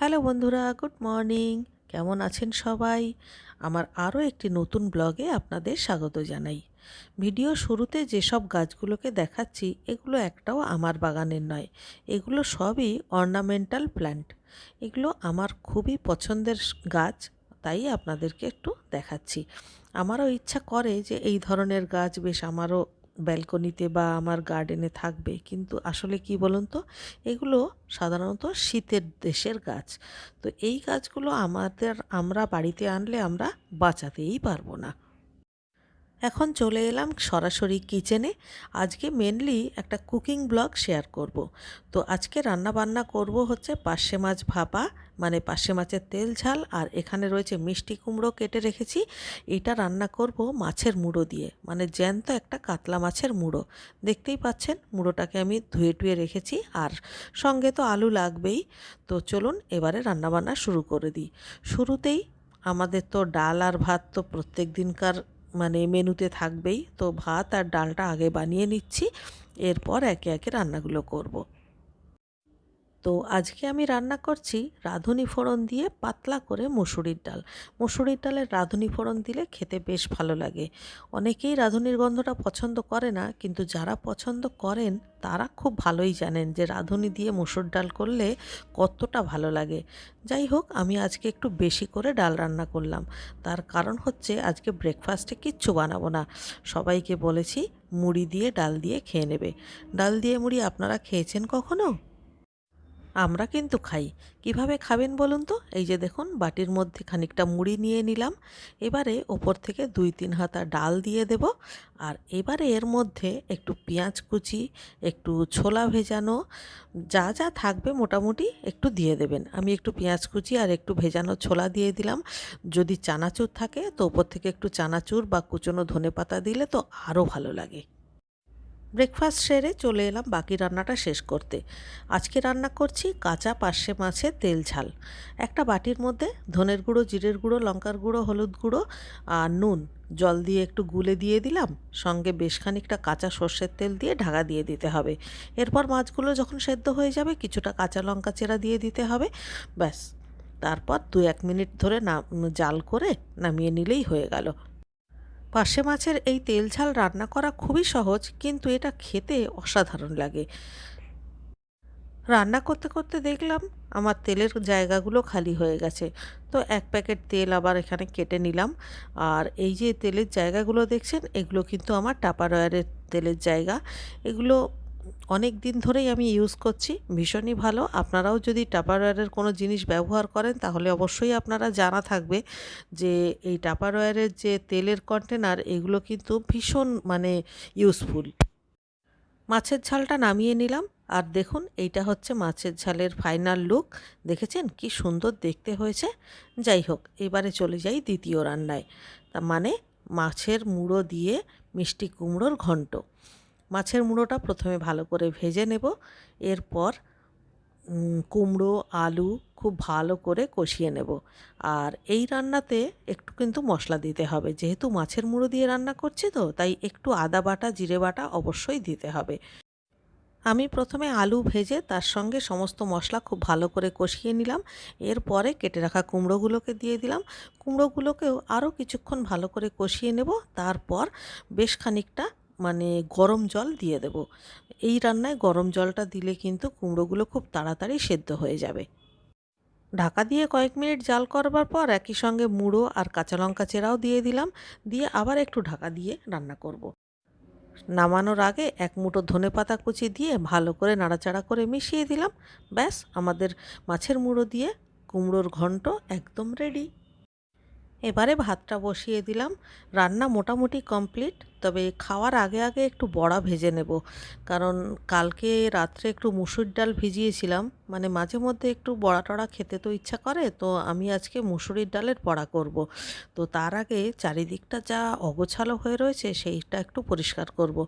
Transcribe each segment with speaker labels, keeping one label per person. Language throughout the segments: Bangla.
Speaker 1: হ্যালো বন্ধুরা, গুড মর্নিং। কেমন আছেন সবাই? আমার আরও একটি নতুন ব্লগে আপনাদের স্বাগত জানাই। ভিডিও শুরুতে যেসব গাছগুলোকে দেখাচ্ছি, এগুলো একটাও আমার বাগানের নয়। এগুলো সবই অর্নামেন্টাল প্ল্যান্ট। এগুলো আমার খুবই পছন্দের গাছ, তাই আপনাদেরকে একটু দেখাচ্ছি। আমারও ইচ্ছা করে যে এই ধরনের গাছ, বেশ আমারও ব্যালকনিতে বা আমার গার্ডেনে থাকবে। কিন্তু আসলে কি বলুন তো? এগুলো সাধারণত শীতের দেশের গাছ। তো এই গাছগুলো আমাদের, আমরা বাড়িতে আনলে আমরা বাঁচাতেই পারব না। এখন চলে এলাম সরাসরি কিচেনে আজকে মেনলি একটা কুকিং ব্লগ শেয়ার করব। তো আজকে রান্না বান্না করব হচ্ছে পার্শে মাছ ভাপা মানে পার্শে মাছের তেল, ঝাল আর এখানে রয়েছে মিষ্টি কুমড়ো কেটে রেখেছি। এটা রান্না করব মাছের মুড়ো দিয়ে মানে জ্যান্ত একটা কাতলা মাছের মুড়ো। দেখতেই পাচ্ছেন, মুড়োটাকে আমি ধুয়ে টুয়ে রেখেছি আর সঙ্গে তো আলু লাগবেই। তো চলুন এবারে রান্নাবান্না শুরু করে দিই। শুরুতেই আমাদের তো ডাল আর ভাত তো প্রত্যেক দিনকার মানে মেনুতে থাকবেই। তো ভাত আর ডালটা আগে বানিয়ে নিচ্ছি, এরপর একে একে রান্নাগুলো করব। তো আজকে আমি রান্না করছি রাঁধুনি ফোড়ন দিয়ে পাতলা করে মুসুরির ডাল। মুসুরির ডালের রাঁধুনি ফোড়ন দিলে খেতে বেশ ভালো লাগে। অনেকেই রাঁধুনির গন্ধটা পছন্দ করে না, কিন্তু যারা পছন্দ করেন, তারা খুব ভালোই জানেন যে রাঁধুনি দিয়ে মুসুর ডাল করলে কতটা ভালো লাগে। যাই হোক, আমি আজকে একটু বেশি করে ডাল রান্না করলাম। তার কারণ হচ্ছে আজকে ব্রেকফাস্টে কিচ্ছু বানাবো না। সবাইকে বলেছি, মুড়ি দিয়ে ডাল দিয়ে খেয়ে নেবে। ডাল দিয়ে মুড়ি আপনারা খেয়েছেন কখনো? আমরা কিন্তু খাই। কীভাবে খাবেন বলুন তো? এই যে দেখুন, বাটির মধ্যে খানিকটা মুড়ি নিয়ে নিলাম। এবারে ওপর থেকে দুই তিন হাতা ডাল দিয়ে দেব। আর এবারে এর মধ্যে একটু পেঁয়াজ কুচি, একটু ছোলা ভেজানো, যা যা থাকবে মোটামুটি একটু দিয়ে দেবেন। আমি একটু পেঁয়াজ কুচি আর একটু ভেজানো ছোলা দিয়ে দিলাম। যদি চানাচুর থাকে, তো ওপর থেকে একটু চানাচুর বা কুচনো ধনে পাতা দিলে তো আরও ভালো লাগে। ব্রেকফাস্ট সেরে চলে এলাম বাকি রান্নাটা শেষ করতে। আজকে রান্না করছি কাঁচা পার্শে মাছের তেল ঝাল। একটা বাটির মধ্যে ধনের গুঁড়ো, জিরের গুঁড়ো, লঙ্কার গুঁড়ো, হলুদ গুঁড়ো আর নুন। জল দিয়ে একটু গুলে দিয়ে দিলাম। সঙ্গে বেশ খানিকটা কাঁচা সর্ষের তেল দিয়ে ঢাকা দিয়ে দিতে হবে। এরপর মাছগুলো যখন সেদ্ধ হয়ে যাবে কিছুটা কাঁচা লঙ্কা চেরা দিয়ে দিতে হবে। ব্যাস। তারপর দু এক মিনিট ধরে না জাল করে নামিয়ে নিলেই হয়ে গেল। পার্শে মাছের এই তেল ঝাল রান্না করা খুবই সহজ, কিন্তু এটা খেতে অসাধারণ লাগে। রান্না করতে করতে দেখলাম আমার তেলের জায়গাগুলো খালি হয়ে গেছে। তো এক প্যাকেট তেল আবার এখানে কেটে নিলাম। আর এই যে তেলের জায়গাগুলো দেখছেন, এগুলো কিন্তু আমার টাপারওয়ারের তেলের জায়গা। এগুলো অনেক দিন ধরেই আমি ইউজ করছি, ভীষণই ভালো। আপনারাও যদি টাপারওয়্যারের কোনো জিনিস ব্যবহার করেন, তাহলে অবশ্যই আপনারা জানা থাকবে যে এই টাপারওয়্যারের যে তেলের কন্টেনার এগুলো কিন্তু ভীষণ মানে ইউজফুল মাছের ঝালটা নামিয়ে নিলাম, আর দেখুন, এইটা হচ্ছে মাছের ঝালের ফাইনাল লুক দেখেছেন? কি সুন্দর দেখতে হয়েছে। যাই হোক, এবারে চলে যাই দ্বিতীয় রান্নায়। তা মানে মাছের মুড়ো দিয়ে মিষ্টি কুমড়োর ঘন্ট। মাছের মুড়োটা প্রথমে ভালো করে ভেজে নেব। এরপর কুমড়ো, আলু খুব ভালো করে কষিয়ে নেব। আর এই রান্নাতে একটু কিন্তু মশলা দিতে হবে। যেহেতু মাছের মুড়ো দিয়ে রান্না করছি তো, তাই একটু আদা বাটা, জিরে বাটা অবশ্যই দিতে হবে। আমি প্রথমে আলু ভেজে তার সঙ্গে সমস্ত মশলা খুব ভালো করে কষিয়ে নিলাম। এরপরে কেটে রাখা কুমড়োগুলোকে দিয়ে দিলাম। কুমড়োগুলোকেও আরও কিছুক্ষণ ভালো করে কষিয়ে নেব। তারপর বেশ খানিকটা মানে গরম জল দিয়ে দেব। এই রান্নায় গরম জলটা দিলে কিন্তু কুমড়োগুলো খুব তাড়াতাড়ি সেদ্ধ হয়ে যাবে। ঢাকা দিয়ে কয়েক মিনিট জাল করবার পর একই সঙ্গে মুড়ো আর কাঁচা লঙ্কা চেরাও দিয়ে দিলাম। দিয়ে আবার একটু ঢাকা দিয়ে রান্না করব। নামানোর আগে এক মুঠো ধনে পাতা কুচি দিয়ে ভালো করে নাড়াচাড়া করে মিশিয়ে দিলাম। ব্যাস, আমাদের মাছের মুড়ো দিয়ে কুমড়োর ঘন্ট একদম রেডি এবারে ভাতটা বসিয়ে দিলাম রান্না মোটামুটি কমপ্লিট, তবে খাওয়ার আগে আগে একটু বড়া ভেজে নেব কারণ কালকে রাত্রে একটু মুসুর ডাল ভিজিয়েছিলাম মানে মাঝে মধ্যে একটু বড়া টড়া খেতে তো ইচ্ছা করে, তো আমি আজকে মুসুরির ডালের বড়া করব। তো তার আগে চারিদিকটা যা অগোছালো হয়ে রয়েছে, সেইটা একটু পরিষ্কার করব।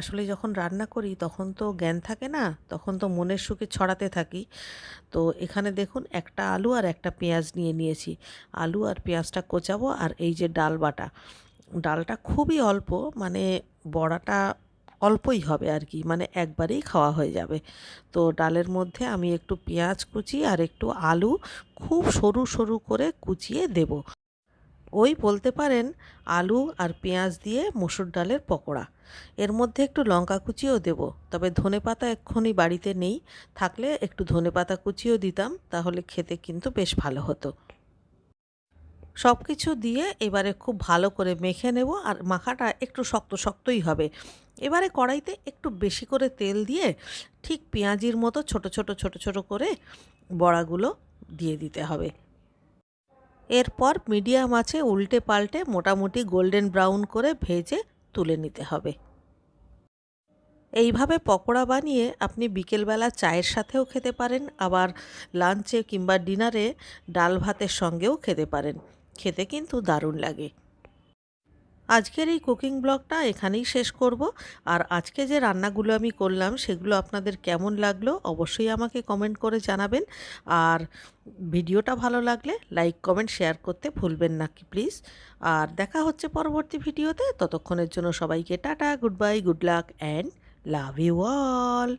Speaker 1: আসলে যখন রান্না করি তখন তো জ্ঞান থাকে না, তখন তো মনের সুখে ছড়াতে থাকি। তো এখানে দেখুন একটা আলু আর একটা পেঁয়াজ নিয়ে নিয়েছি। আলু আর পেঁয়াজটা কোচাবো আর এই যে ডাল বাটা। ডালটা খুবই অল্প মানে বড়াটা অল্পই হবে আর কি মানে একবারেই খাওয়া হয়ে যাবে। তো ডালের মধ্যে আমি একটু পেঁয়াজ কুচি আর একটু আলু খুব সরু সরু করে কুচিয়ে দেব। ওই বলতে পারেন আলু আর পেঁয়াজ দিয়ে মসুর ডালের পকোড়া। এর মধ্যে একটু লঙ্কা কুচিও দেব, তবে ধনে পাতা এক্ষুনি বাড়িতে নেই, থাকলে একটু ধনে পাতা কুচিও দিতাম, তাহলে খেতে কিন্তু বেশ ভালো হতো। সব কিছু দিয়ে এবারে খুব ভালো করে মেখে নেব আর মাখাটা একটু শক্ত শক্তই হবে। এবারে কড়াইতে একটু বেশি করে তেল দিয়ে ঠিক পেঁয়াজির মতো ছোট ছোট ছোট ছোট করে বড়াগুলো দিয়ে দিতে হবে। এরপর মিডিয়াম আছে উল্টে পাল্টে মোটামুটি গোল্ডেন ব্রাউন করে ভেজে তুলে নিতে হবে। এইভাবে পকোড়া বানিয়ে আপনি বিকেলবেলা চায়ের সাথেও খেতে পারেন, আবার লাঞ্চে কিংবা ডিনারে ডাল ভাতের সঙ্গেও খেতে পারেন। খেতে কিন্তু দারুণ লাগে। আজকের এই কুকিং ব্লগটা এখানেই শেষ করব। আর আজকে যে রান্নাগুলো আমি করলাম, সেগুলো আপনাদের কেমন লাগল অবশ্যই আমাকে কমেন্ট করে জানাবেন। আর ভিডিওটা ভালো লাগলে লাইক, কমেন্ট, শেয়ার করতে ভুলবেন না কি প্লিজ। আর দেখা হচ্ছে পরবর্তী ভিডিওতে। ততক্ষণের জন্য সবাইকে tata, good bye, good luck, and love you all.